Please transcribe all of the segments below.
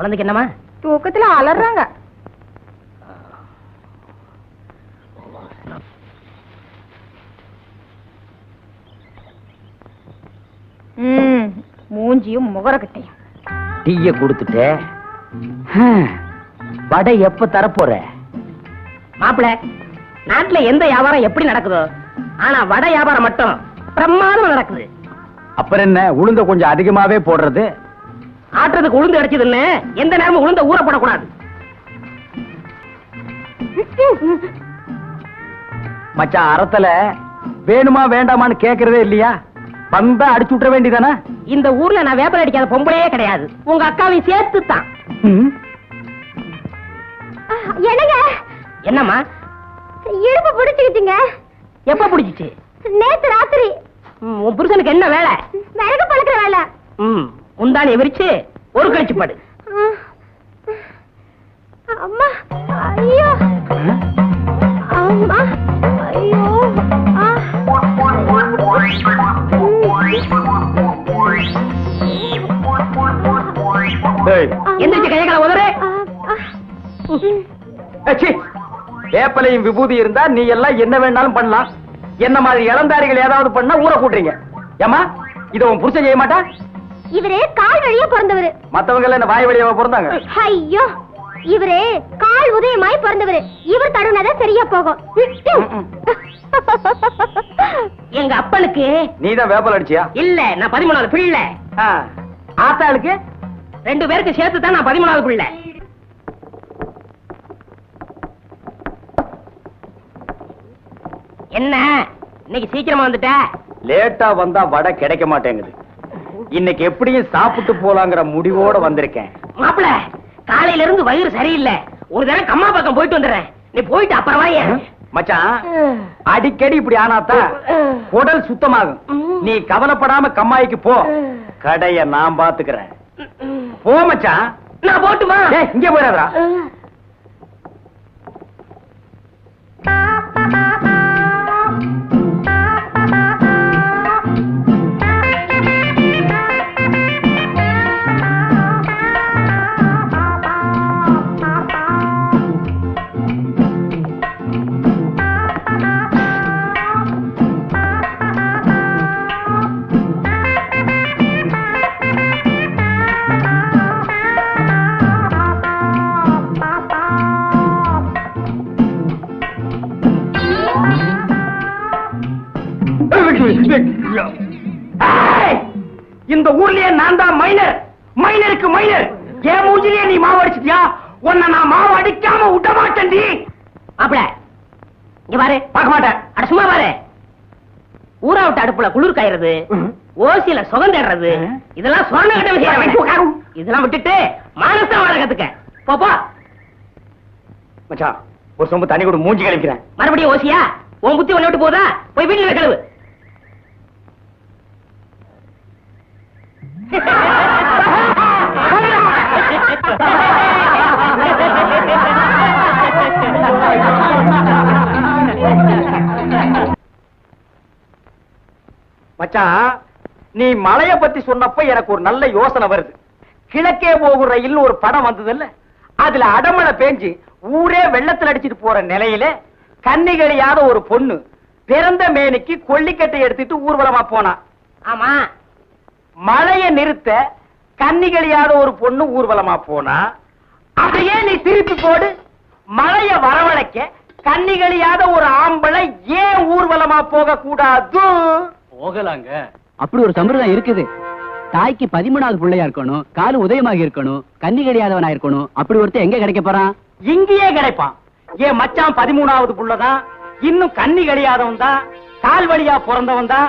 குழந்தைக்கு என்னமா தூக்கத்துல அலறாங்க. மூஞ்சியும் முகரக்கட்டையும் டீய கொடுத்துட்டு. வடை எப்ப தரப்போற? மாப்பிள நாட்டுல எந்த வியாபாரம் எப்படி நடக்குதோ ஆனா வடை வியாபாரம் மட்டும் பிரமாதமா நடக்குது. அப்புறம் என்ன உளுந்த கொஞ்சம் அதிகமாவே போடுறது? ஆட்டுறதுக்கு உளுந்து அடிச்சதுன்னு எந்த நேரமும் உளுந்த ஊற போடக்கூடாது. மச்சான் அறத்துல வேணுமா வேண்டாமான்னு கேக்குறதே இல்லையா? வந்தா அடிச்சு விட்டுற வேண்டியதானே? இந்த ஊர்ல நான் வேப்பல் அடிக்காத பொம்பளையே கிடையாது. உங்க அக்காவையும் சேர்த்து தான் என்னங்க? என்னம்மா? இடுப்பு பிடிச்சுக்கிட்டீங்க எப்ப பிடிச்சிச்சு? நேத்து ராத்திரி. ம், உன் புருஷனுக்கு என்ன வேலை? விறகு பழக்கிற வேலை. ம். முந்தானி விரிச்சு ஒரு கழிச்சு படு. அம்மா ஐயோ. அம்மா ஐயோ. எந்திரிச்சு கையை கால உதறு வேப்பலையும் விபூதி இருந்தா நீ எல்லாம் என்ன வேணாலும் பண்ணலாம். என்ன மாதிரி இளந்தாரிகள் ஏதாவது பண்ணா ஊற கூட்டுறீங்க. ஏமா இத உன் புருஷன் செய்ய மாட்டா? இவரு கால் வழியா பிறந்தவரு. மத்தவங்க எல்லாம் என்ன வாய் வழியாவா பிறந்தாங்க? ஐயோ இவரு கால் உதயமாய் பிறந்தவரு. இவர் தடுனதான் சரியா போகும். எங்க அப்பனுக்கு நீ தான் வேப்பல் அடிச்சியா? இல்ல நான் பதிமூணாவது பிள்ளை. ஆத்தாளுக்கு? ரெண்டு பேருக்கு சேர்த்து தான் நான் பதிமூணாவது பிள்ளை. என்ன? இன்னைக்கு சீக்கிரமா வந்துட்ட? லேட்டா வந்தா வடை கிடைக்க மாட்டேங்குது. இன்னைக்கு எப்படியும் சாப்பிட்டு போலாங்கிற முடிவோட வந்திருக்கேன். மாப்பிள காலையில இருந்து வயிறு சரியில்லை. ஒரு தடவை கம்மா பக்கம் போயிட்டு வந்துடுறேன். நீ போயிட்டு அப்புறம் மச்சான் அடிக்கடி இப்படி ஆனாத்தான் உடல் சுத்தமாகும். நீ கவலைப்படாம கம்மாய்க்கு போ. கடைய நான் பாத்துக்கிறேன் போ மச்சான். நான் போட்டுமா? இங்க போயிடாதடா இந்த ஊர்லயே நான் தான் மைனர் மைனருக்கு மைனர் என் மூஞ்சிலேயே நீ மாவு அடிச்சிட்டியா? உன்னை நான் மாவு அடிக்காம விட மாட்டேன்டி மாப்பிள இங்க பாரு. பார்க்க மாட்டேன். அட சும்மா பாரு. ஊரா விட்டு அடுப்புல குளிர் காயறது ஓசியில சுகம் தேடுறது இதெல்லாம் சொன்ன கட்ட விஷயம் இதெல்லாம் விட்டுட்டு மானச வாழ கத்துக்க. போ, போ. மச்சான் ஒரு சொம்பு தண்ணி கூட மூஞ்சி கழிக்கிறேன் மறுபடியும் ஓசியா? உன் புத்தி ஒண்ணு விட்டு போதா? போய் வீட்டுல கழுவு. மச்சான் நீ மலைய பத்தி சொன்னப்ப எனக்கு ஒரு நல்ல யோசனை வருது. கிழக்கே போகும் ரயில்னு ஒரு படம் வந்ததுல்ல? அதுல அடமழை பேஞ்சு ஊரே வெள்ளத்துல அடிச்சிட்டு போற நிலையில கன்னிகளியாத ஒரு பொண்ணு பிறந்த மேனிக்கு கொல்லிக்கட்டை எடுத்துட்டு ஊர்வலமா போனா. ஆமா. மழைய நிறுத்த கன்னிகளியாத ஒரு பொண்ணு ஊர்வலமா போனா அதையே நீ திருப்பி போடு. மழைய வரவழைக்க கன்னிகளியாத ஒரு ஆம்பளை ஏன் ஊர்வலமா போக கூடாது போகலாங்க. அப்படி ஒரு சம்பிரதாயம் இருக்குது. தாய்க்கு பதிமூணாவது பிள்ளையா இருக்கணும் காலு உதயமாக இருக்கணும் கன்னி கிடையாதவனா இருக்கணும். அப்படி ஒருத்தன் எங்க கிடைக்க போறான்? இங்கேயே கிடைப்பான். என் மச்சான் பதிமூணாவது புள்ளதான். இன்னும் கண்ணி கழியாதவன் தான். கால் வழியா பிறந்தவன் தான்.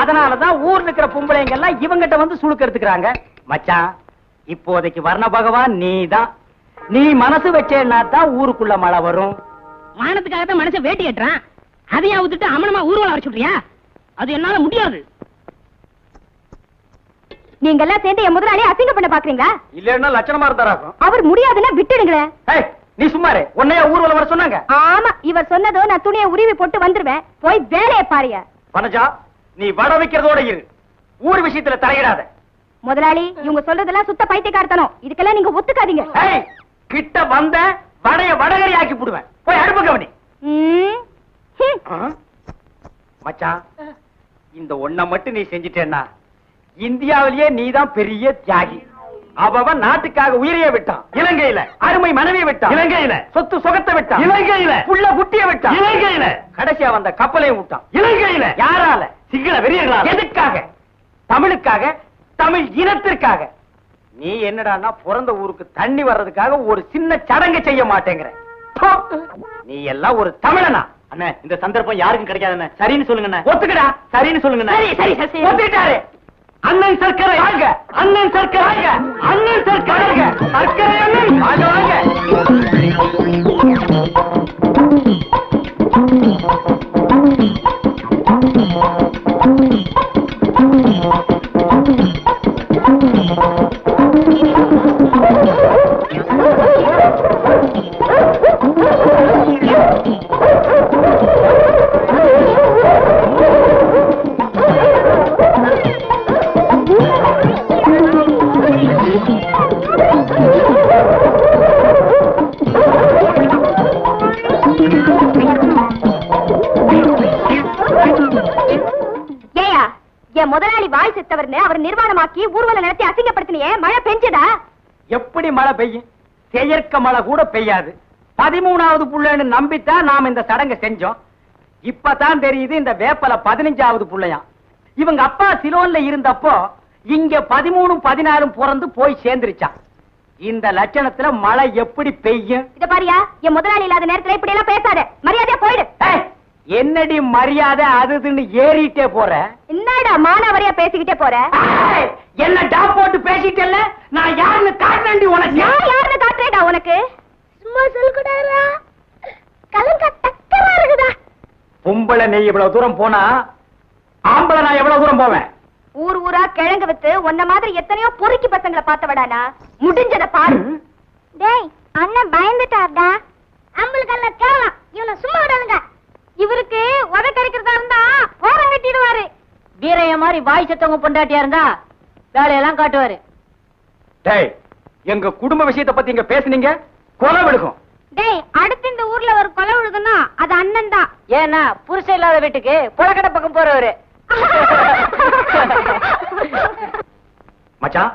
அதனாலதான் ஊர்ல இருக்கிற பொம்பளைங்க எல்லாம் இவங்கிட்ட வந்து சுழுக்க எடுத்துக்கிறாங்க. மச்சான் இப்போதைக்கு வர்ண பகவான் நீதான். நீ மனசு வச்சேன்னா தான் ஊருக்குள்ள மழை வரும். மானத்துக்காக தான் மனுஷன் வேட்டி கட்டுறான். அதையா விட்டுட்டு அமனமா ஊர்வலம் வர சொல்றியா? அது என்னால முடியாது. நீங்க எல்லாம் சேர்ந்து என் முதலாளி அசிங்கம் பண்ண பாக்குறீங்களா? இல்லன்னா லட்சணமா இருந்தாராக்கும் அவர் முடியாதுன்னா விட்டுடுங்களேன் ஏய், நீ சும்மாரு உன்னைய ஊர்வலம் வர சொன்னாங்க. ஆமா இவர் சொன்னதோ நான் துணியை உருவி போட்டு வந்துருவேன். போய் வேலையை பாருங்க. பனஜா நீ வட வைக்கிறதோட இரு. ஊர் விஷயத்துல தலையிடாத. முதலாளி இவங்க சொல்றதெல்லாம் சுத்த பைத்தியக்காரத்தனம். இதுக்கெல்லாம் நீங்க ஒத்துக்காதீங்க. ஏய், கிட்ட வந்த வடைய வடகரி ஆக்கி போடுவேன். போய் அடுப்பு கவனி? மச்சான். இந்த ஒண்ண மட்டும் நீ செஞ்சிட்டேன்னா இந்தியாவிலேயே நீதான் பெரிய தியாகி. அவன் நாட்டுக்காக உயிரையே விட்டான். இலங்கையில அருமை மனைவியை விட்டான். இலங்கையில. சொத்து சுகத்தை விட்டான். இலங்கையில. புள்ள குட்டிய விட்டான். இலங்கையில. கடைசியா வந்த கப்பலையும் விட்டான். இலங்கையில. யாரால? சிங்கள வெறியர்களால. எதுக்காக? தமிழுக்காக தமிழ் இனத்திற்காக. நீ என்னடான்னா பிறந்த ஊருக்கு தண்ணி வர்றதுக்காக ஒரு சின்ன சடங்கு செய்ய மாட்டேங்கிற. நீ எல்லாம் ஒரு தமிழனா? அண்ணே இந்த சந்தர்ப்பம் யாருக்கும் கிடைக்காதுண்ணே சரின்னு சொல்லுங்க ஒத்துக்கடா. சரின்னு சொல்லுங்க சரி, சரி. ஒத்துக்கிட்டாரு. அண்ணன் சர்க்கரை. வாங்க. அண்ணன் சர்க்கரை. வாங்க. அண்ணன் சர்க்கரை. சர்க்கரை அண்ணன். வாங்க வாங்க. ஏயா என் முதலாளி வாய் செத்தவர்னு அவர் நிர்வாணமாக்கி ஊர்வலம் நடத்தி அசிங்கப்படுத்தினியே மழை பெஞ்சதா? எப்படி மழை பெய்யும்? செயற்க மழை கூட பெய்யாது. பதிமூணாவது புள்ளைன்னு நம்பித்தான் நாம இந்த சடங்கை செஞ்சோம். இப்பதான் தெரியுது இந்த வேப்பல பதினஞ்சாவது புள்ளையாம். இவங்க அப்பா சிலோன்ல இருந்தப்போ இங்க பதிமூணும் பதினாறும் பிறந்து போய் சேர்ந்துருச்சான் இந்த லட்சணத்துல மழை எப்படி பெய்யும்? இத பாரியா என் முதலாளி இல்லாத நேரத்துல இப்படி எல்லாம் பேசாத. மரியாதையா போயிடு. என்னடி மரியாதை அதுன்னு ஏறிட்டே போற? என்னடா மானாவரியா பேசிக்கிட்டே போற? என்ன டாப் போட்டு பேசிட்டல்ல? நான் யாருன்னு காட்டண்டி உனக்கு? நான் யாருன்னு காட்டுறேடா உனக்கு? சும்மா சொல்லுடாரா கலங்க டக்கரா இருக்குதா? பொம்பளை நீ இவ்வளவு தூரம் போனா ஆம்பளை நான் எவ்வளவு தூரம் போவேன்? ஊர் ஊரா கிழங்கு வித்து உன்ன மாதிரி எத்தனையோ பொறுக்கி பசங்களை பார்த்தவடானா முடிஞ்சத பாரு. டேய் அண்ணன் பயந்துட்டார்டா. அம்பளுக்கு மாதிரி வாய் செத்தவங்க பொண்டாட்டியா இருந்தா வேலையெல்லாம் காட்டுவாரு. டேய் எங்க குடும்ப விஷயத்தை பத்தி இங்க பேசுனீங்க? கொலை விடுக்கும் டேய் அடுத்து இந்த ஊர்ல ஒரு கொலை விழுதுன்னா அது அண்ணன் தான். ஏன்னா புருஷன் இல்லாத வீட்டுக்கு புலக்கடை பக்கம் போறவரு. மச்சான்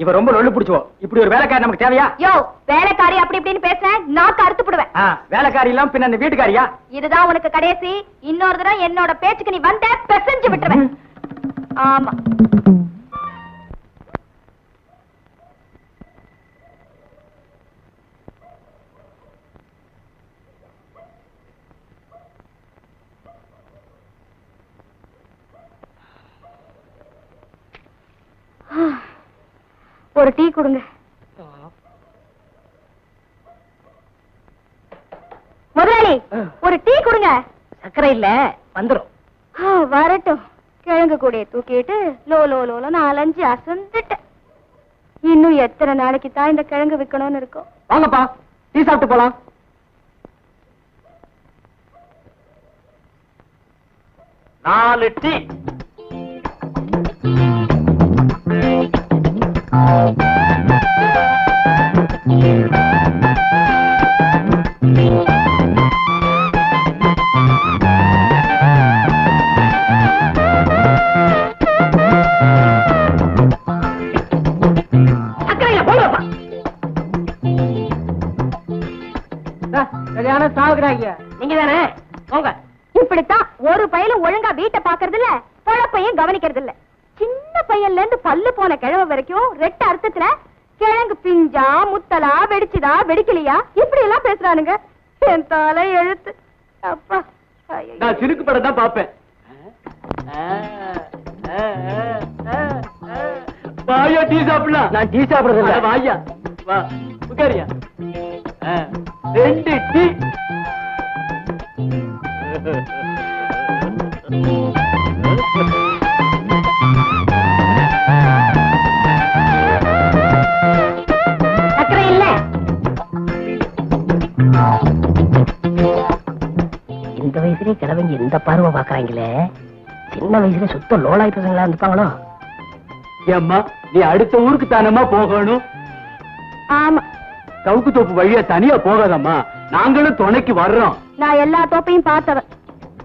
இவ ரொம்ப நொல்லு பிடிச்சோ இப்படி ஒரு வேலைக்காரி நமக்கு தேவையா? யோ வேலைக்காரி அப்படி இப்படின்னு பேச நாக்கு அறுத்து போடுவேன். வேலைக்காரி எல்லாம் பின்ன அந்த வீட்டுக்காரியா? இதுதான் உனக்கு கடைசி. இன்னொரு தடவை என்னோட பேச்சுக்கு நீ வந்த பெசஞ்சு விட்டுருவேன். ஆமா. ஒரு டீ கொடுங்க. முதலாளி ஒரு டீ கொடுங்க. சர்க்கரை இல்ல வந்துரும். வரட்டும். கிழங்கு கூடைய தூக்கிட்டு லோ லோ லோல நாலஞ்சு அசந்துட்டேன் இன்னும் எத்தனை நாளைக்கு தான் இந்த கிழங்கு விக்கணும்னு இருக்கும் வாங்கப்பா டீ சாப்பிட்டு போலாம். நாலு டீ. சர்க்கரையில வெடிச்சுதா வெடிக்கலையா? இப்படி எல்லாம் பேசுறானுங்க. என் தலை எழுத்து. அப்பா. நான் சிறுக்கு படம் தான் பாப்பேன் வாயா டீ சாப்பிடலாம். நான் டீ சாப்பிடுறது இல்ல வாயா. வா உட்காரியா. ரெண்டு டீ. சர்க்கரை இந்த வயசுலயே கிழவங்க இந்த பார்வை பாக்குறாங்களே சின்ன வயசுல சுத்த லோலாய் பசங்களா இருந்துப்பாங்களோ? ஏம்மா நீ அடுத்த ஊருக்கு தானம்மா போகணும்? ஆமா. சவுக்கு தோப்பு வழியா தனியா போகாதம்மா. நாங்களும் துணைக்கு வர்றோம். நான் எல்லா தோப்பையும் பார்த்தவன்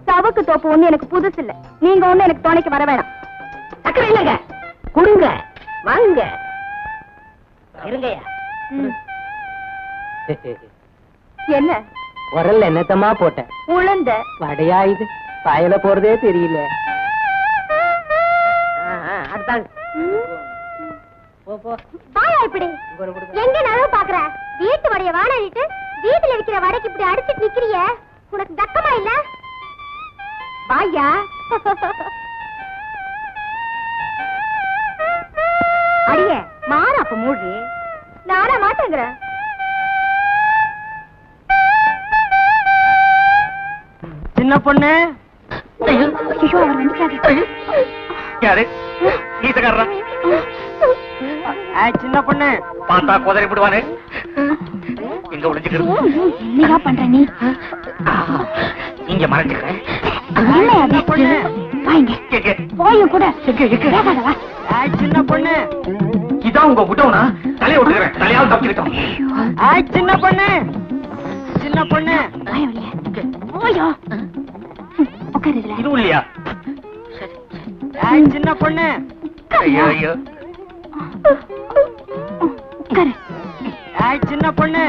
சவுக்கு தோப்பு ஒண்ணு எனக்கு புதுசு இல்ல. நீங்க ஒண்ணு எனக்கு துணைக்கு வர வேணாம். சக்கரை இல்லைங்க. கொடுங்க. வாங்க இருங்கய்யா. என்ன? உரல்ல என்னத்தமா போட்டேன் உளுந்த. வடையா இது? பாயல போறதே தெரியல. அடுத்தாங்க போ போ. வாயா இப்படி. எங்க நனவு பாக்குற? வீட்டு வடைய வாடகிட்டு வீட்டுல இருக்கிற வடைக்கு இப்படி அடிச்சிட்டு நிக்கிறிய? உனக்கு தக்கமா இல்ல? வாயா. அடியே மாற அப்ப மூடி நானா மாட்டேங்கிறேன் சின்ன பொண்ணு? யாரு? ஈசக்காரரா சின்ன பொண்ணு. பார்த்தா குதிரை விடுவானு எங்க ஒளிஞ்சுக்கிறது என்னையா பண்ற நீ? இங்க மறைஞ்சுக்கிறேன் போயும் கூட. சின்ன பொண்ணு. இதான் உங்க விட்டவனா தலையை விட்டுக்கிறேன் தலையாவது தப்பிக்கிட்டோம் சின்ன பொண்ணு. சின்ன பொண்ணு. வாயா வெளியே. போயா உட்காரு இதுல இதுவும் இல்லையா சின்ன பொண்ணு. ஐயோ ஐயோ. உட்காரு. சின்ன பொண்ணு.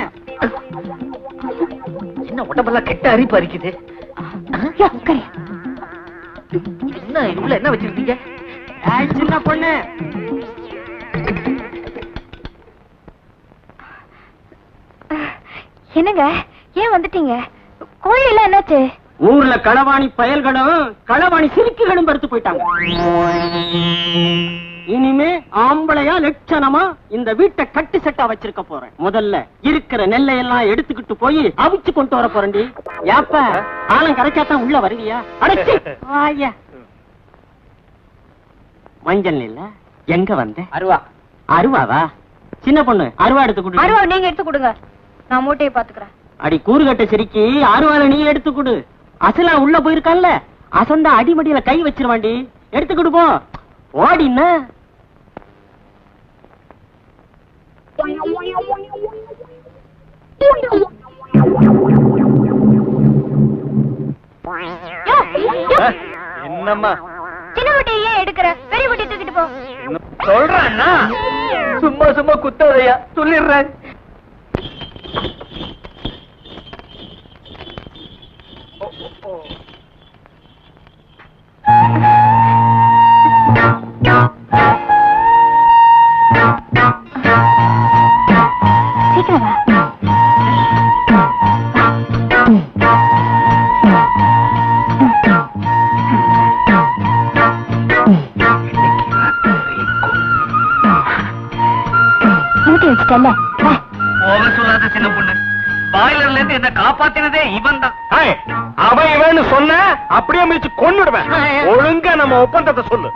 என்ன உடம்பெல்லாம் கெட்ட அரிப்பு அரிக்குது. யா, உட்காரு. என்ன இது உள்ள என்ன வச்சிருக்கீங்க? சின்ன பொண்ணு. என்னங்க? ஏன் வந்துட்டீங்க? கோழி எல்லாம் என்னாச்சு? ஊர்ல களவாணி பயல்களும் களவாணி சிரிக்குகளும் படுத்து போயிட்டாங்க. இனிமே ஆம்பளையா லட்சணமா இந்த வீட்டை கட்டி செட்டா வச்சிருக்க போறேன். முதல்ல இருக்கிற நெல்லை எல்லாம் எடுத்துக்கிட்டு போய் அவிச்சு கொண்டு வர போறேன்டி. ஏப்ப ஆளும் கரைச்சாத்தான் உள்ள வருவியா? அடைச்சி வாயா. மஞ்சள் நெல்ல எங்க வந்த? அருவா. அருவாவா? சின்ன பொண்ணு அருவா எடுத்து கொடு. அருவா நீங்க எடுத்து கொடுங்க. நான் மூட்டையை பாத்துக்கிறேன் அடி கூறுகட்ட சிரிக்கி அருவால நீ எடுத்து கொடு. அசலா உள்ள போயிருக்கான்ல. அசந்தா அடிமடியில கை வச்சிருவாண்டி. எடுத்து கொடு போ. ஓடின்னா. என்னம்மா? சின்ன மூட்டையை ஏன் எடுக்கிற? பெரிய மூட்டையை தூக்கிட்டு போ. சொல்றேன்னா? சும்மா சும்மா குத்தாதையா? சொல்லிடுறேன். வா போக சொல்லாத சின்ன பொண்ணு. பாய்லர்ல இருந்து என்ன காப்பாத்தினதே இவன் தான் அவன் இவன் சொன்ன அப்படியே மிதிச்சு கொன்னுடுவேன். ஒழுங்கா நம்ம ஒப்பந்தத்தை சொல்லு.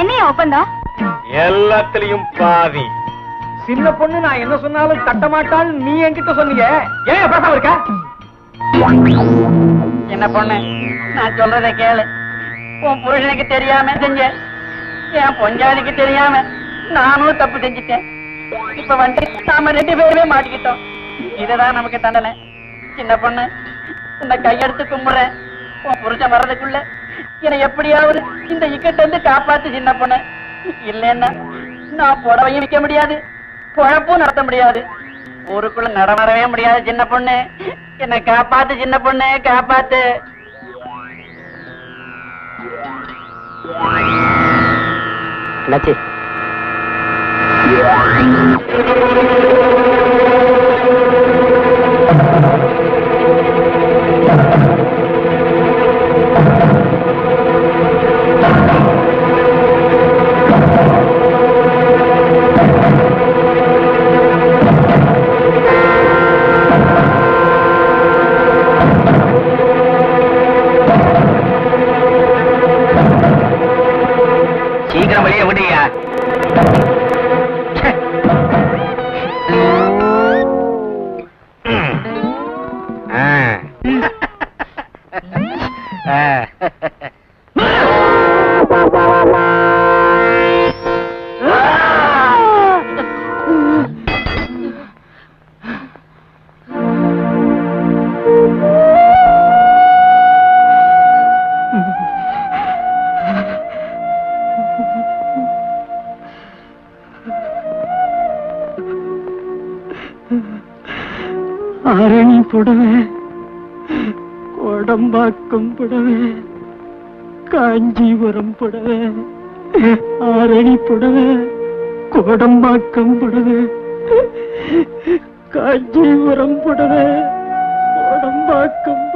என்னையா ஒப்பந்தம்? எல்லாத்துலயும் பாதி. சின்ன பொண்ணு நான் என்ன சொன்னாலும் தட்ட மாட்டாள் நீ என்கிட்ட சொன்னீங்க ஏன் பேசாம இருக்க? என்ன பொண்ணு நான் சொல்றதை கேளு. உன் புருஷனுக்கு தெரியாம செஞ்ச என் பொஞ்சாதிக்கு தெரியாம. நானும் தப்பு செஞ்சுட்டேன். இப்ப வந்து நாம ரெண்டு பேருமே மாட்டிக்கிட்டோம். இதுதான் நமக்கு தண்டனை. சின்ன பொண்ணு உன்னை கையெடுத்து கும்பிடுறேன் உன் புருஷன் வர்றதுக்குள்ள என்னை எப்படியாவது இந்த இக்கட்ட இருந்து காப்பாத்து சின்ன பொண்ணு. இல்லைன்னா நான் புடவையும் விற்க முடியாது குழப்பும் நடத்த முடியாது. ஊருக்குள்ள நடமாடவே முடியாது சின்ன பொண்ணு. என்னை காப்பாத்து சின்ன பொண்ணு காப்பாத்து. என்னாச்சு? Thank you. புடவை. கோடம்பாக்கம் புடவை. காஞ்சிபுரம் புடவை. ஆரணி புடவை. கோடம்பாக்கம் புடவை. காஞ்சிபுரம் புடவை. கோடம்பாக்கம்